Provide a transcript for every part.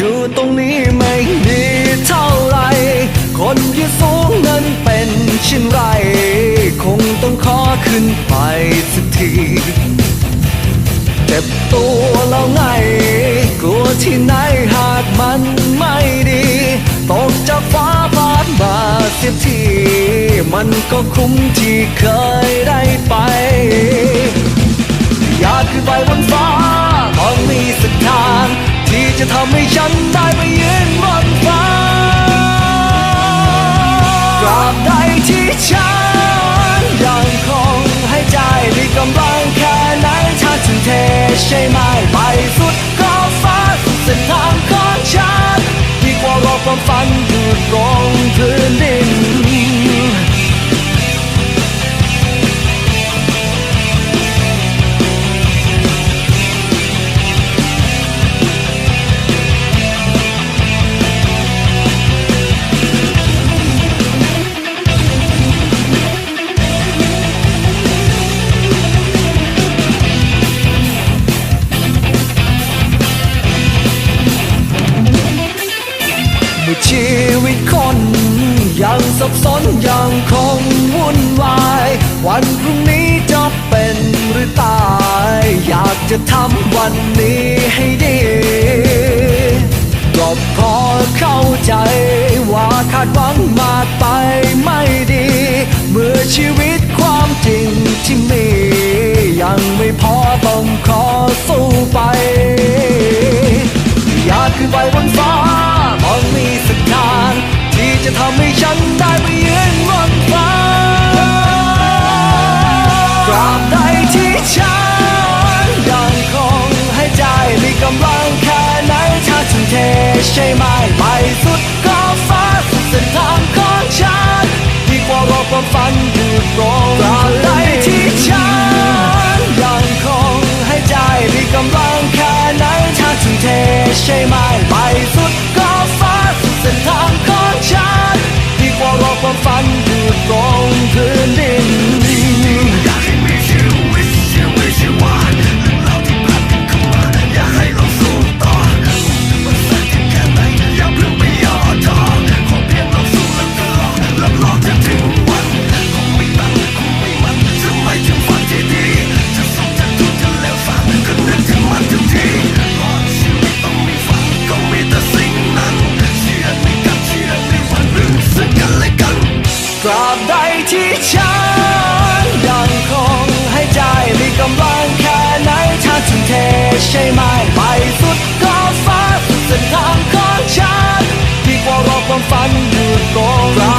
อยู่ตรงนี้ไม่ดีเท่าไร คนที่สูงนั้นเป็นเช่นไร คงต้องขอขึ้นไปสักที เจ็บตัวแล้วไง กลัวที่ไหนหากมันไม่ดี ตกจากฟ้าบาดมาเสียที มันก็คุ้มที่เคยได้ไป อยากขึ้นไปบนฟ้าต้องมีสักทาง จะทำให้ฉันได้ไปยืนบนฟ้าตราบใดที่ฉันยังคงให้ใจมีกำลังแค่ไหนถ้าทุ่มเทใช่ไหมไปสุดขอบฟ้าสุดเส้นทางของฉันดีกว่ารอความฝันอยู่ตรงพื้นดิน ชีวิตคน ยังสับสนยังคงวุ่นวาย วันพรุ่งนี้จะเป็นหรือตาย อยากจะทำวันนี้ให้ดีก็พอเข้าใจว่าคาดหวังมากไปไม่ดี เมื่อชีวิตความจริงที่มี ยังไม่พอต้องขอสู้ไป อยากขึ้นไปบนฟ้า ใช่ไหมไปสุดขอบฟ้าสุดเส้นทางของฉันดีกว่ารอความฝันอยู่ตรงตราบใดที่ฉันยังคงให้ใจมีกำลังแค่ไหนถ้าทุ่มเทใช่ไหมไปสุด ที่ฉันยังคงให้ใจมีกำลังแค่ไหนถ้าทุ่มเทใช่ไหมไปสุดขอบฟ้าสุดเส้นทางของฉันดีกว่ารอความฝันอยู่ตรงตรา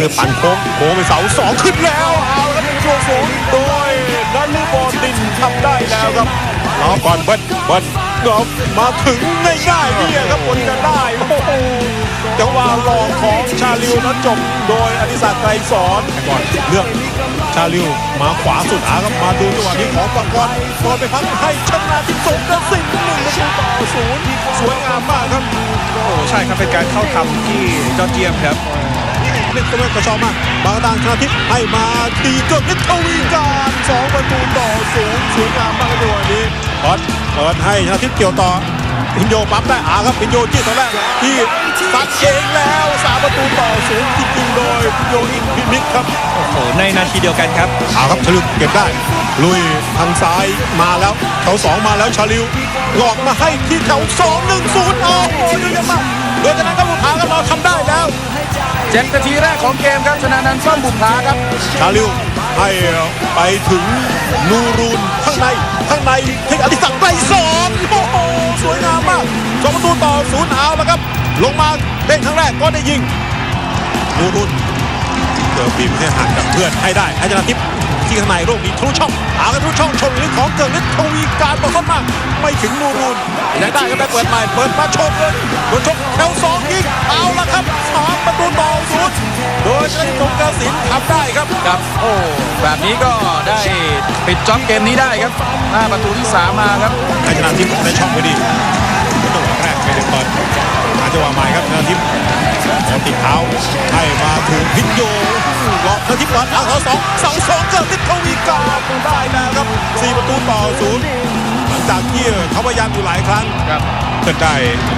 มือปั่นโค้งโค้งไปเสาสองขึ้นแล้ว เอาครับเป็นช่วงสูงโดยนันลูบอลดินทำได้แล้วครับเราก่อนเบิ้ลเบิ้ลเนามาถึงง่ายๆเนี่ยครับบนจะได้โอ้โหจังหวะหลอกของชาลิวนั้นจบโดยอดิศักดิ์ไกรสอนก่อนเลือกชาลิวมาขวาสุดอาครับมาดูจังหวะนี้ของปังกรบอลไปพักให้ชนะที่สงกระสินหนึ่งประตูต่อศูนย์สวยงามมากครับโอ้ใช่ครับเป็นการเข้าทำที่ยอดเยี่ยมครับ เล่นตัวเล่นกระชอบมากบางตางชนะทิพย์ให้มาทีเกิดนิทวีการสองประตูต่อศูนย์สวยงามมากในวันนี้บอลเปิดให้ชนะทิพย์เกี่ยวต่อพินโยปั๊มได้อาครับพินโยจี้ตอนแรกที่ซัดเองแล้วสามประตูต่อศูนย์จริงๆโดยพินโยอินพินิจครับโอ้โหในนาทีเดียวกันครับเอาครับชลิวเก็บได้ ลุยทางซ้ายมาแล้วแถวสองมาแล้วชาลิวหลอกมาให้ที่แถวสองหนึ่งศูนย์โอ้โหดูยังมากโดยจากนั้นก็บุพาครับเราทำได้แล้ว เจ็ดนาทีแรกของเกมครับชนะนันท์ซ่อมบุพาครับชาลิวให้ไปถึงนูรูนข้างในข้างในที่อธิศักดิ์ไปสอนโอ้โหสวยงามมากสองประตูต่อศูนย์เอาแล้วครับ ลงมาเด้งครั้งแรกก็ได้ยิงนูรุน อบีบให้ห่างกับเพื่อนให้ได้ให้ชนะทิพย์ที่ข้างในโรคนี้ทะลุช่องหากันทะลุช่องชนหรือของเกิดฤทธิ์ทวีการบอกเข้ามาไม่ถึงนูรูนยังได้ก็ได้เปิดใหม่เปิดมาชมเลยโดนชกแถวสองยิงเอาละครับสามประตูต่อศูนย์โดยชนะทิพย์สงกระสินทำได้ครับครับโอ้แบบนี้ก็ได้ปิดจ็อบเกมนี้ได้ครับหน้าประตูที่3มาครับให้ชนะทิพย์ได้ช่องไปดีจังหวะแรกไม่ได้เปิดหา จังหวะใหม่ครับชนะทิพย์บอลติดเท้าให้มาถึงพิทโยหลอกชนะทิพย์หลอกเอาเขาสองเสาสองเกิดทิพย์ทวีการได้แล้วครับสี่ประตูต่อศูนย์หลังจากที่เขาพยายามอยู่หลายครั้งครับเปิดได้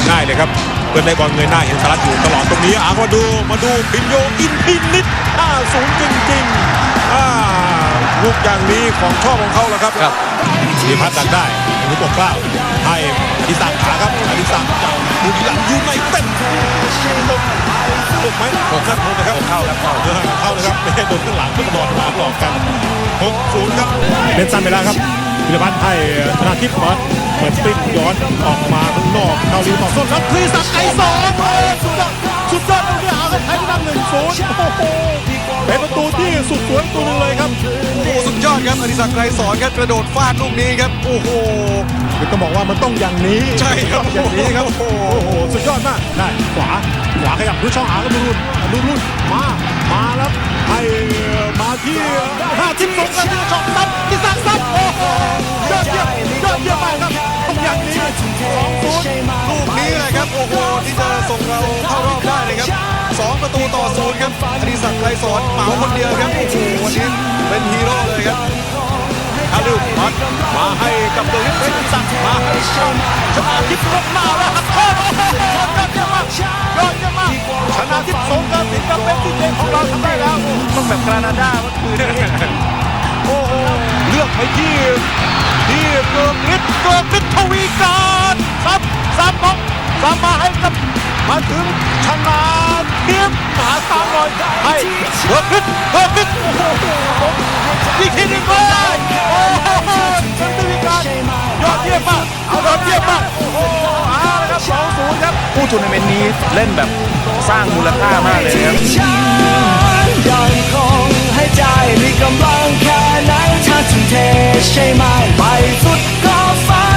ง่ายเลยครับเปิดได้บอลเงยหน้าเห็นสารัตอยู่ตลอดตรงนี้อะมาดูมาดูพินโยอินพินิด5-0จริงๆอ่าลูกอย่างนี้ของชอบของเขาแล้วครับครับดีพัฒน์ดักได้อนุปกเกล้าให้ อดิศักดิ์ขาครับอดิศักดิ์จากบุรีรัมย์ยูไนเต็ดตกตกไหมตกครับตกนะครับเข้าครับเข้าเข้านะครับไม่ให้โดนข้างหลังก็ตลอดมาหลอกกัน6-0ครับเป็นสั้นไปแล้วครับพิรพัฒน์ให้ชนะทิพย์เปิดเปิดสปินย้อนออกมาข้างนอกเข้าริมต่อส้นครับคลีสักไอสองสุดยอดสุดยอดตรงนี้เอาครับไทยนำหนึ่งศูนย์โอ้โหเป็นประตูที่สุดสวยประตูนึงเลยครับโอ้สุดยอดครับอดิศักดิ์ไกรสอนครับกระโดดฟาดลูกนี้ครับโอ้โห คือต้องบอกว่ามันต้องอย่างนี้ใช่ครับอย่างนี้ครับ โอ้โห สุดยอดมาก ได้ ขวา ขวาขยับดูช่องหากันดูรุ่นดูรุ่นมา มาแล้วให้มาที่ห้าทิพย์สงกันที่ช่องซัดที่ซัดซัดโอ้โหยอดเยี่ยมยอดเยี่ยมมากครับต้องอย่างนี้สองศูนย์ลูกนี้แหละครับ โอ้โห ที่จะส่งเราเข้ารอบได้นะครับสองประตูต่อศูนย์ครับอดิศักดิ์ไกรสอนเหมาคนเดียวครับ โอ้โห วันนี้เป็นฮีโร่เลยครับ คาริวมัดมาให้กับเดวิดเป็นสักดิ์มาให้ชนะชนะทิพย์ลงมาแล้วครับโอ้โหยอดเยี่ยมมากยอดเยี่ยมมากชนะทิพย์สงกรานต์สิงห์กับเป็นที่เจของเราทำได้แล้วต้องแบบกรานาดาเมื่อคืนนี้โอ้โหเลือกไปที่ที่เกิดฤทธิ์เกิดฤทธิ์ทวีการครับสามบล็อกสามมาให้กับ มาถึงชนะเทียมหาสามหน่อยให้เกิดฤทธิ์เกิดฤทธิ์โอ้โหอีกทีหนึงเลยโอ้โหเกิดทวีการยอดเยี่ยมมากเอายอดเยี่ยมมากโอ้โหเอาละครับสองศูนย์ครับผู้ทัวร์นาเมนต์นี้เล่นแบบสร้างมูลค่ามากเลยครับยังคงให้ใจมีกำลังแค่ไหนถ้าทุ่มเทใช่ไหมไปสุดก็ฟ้า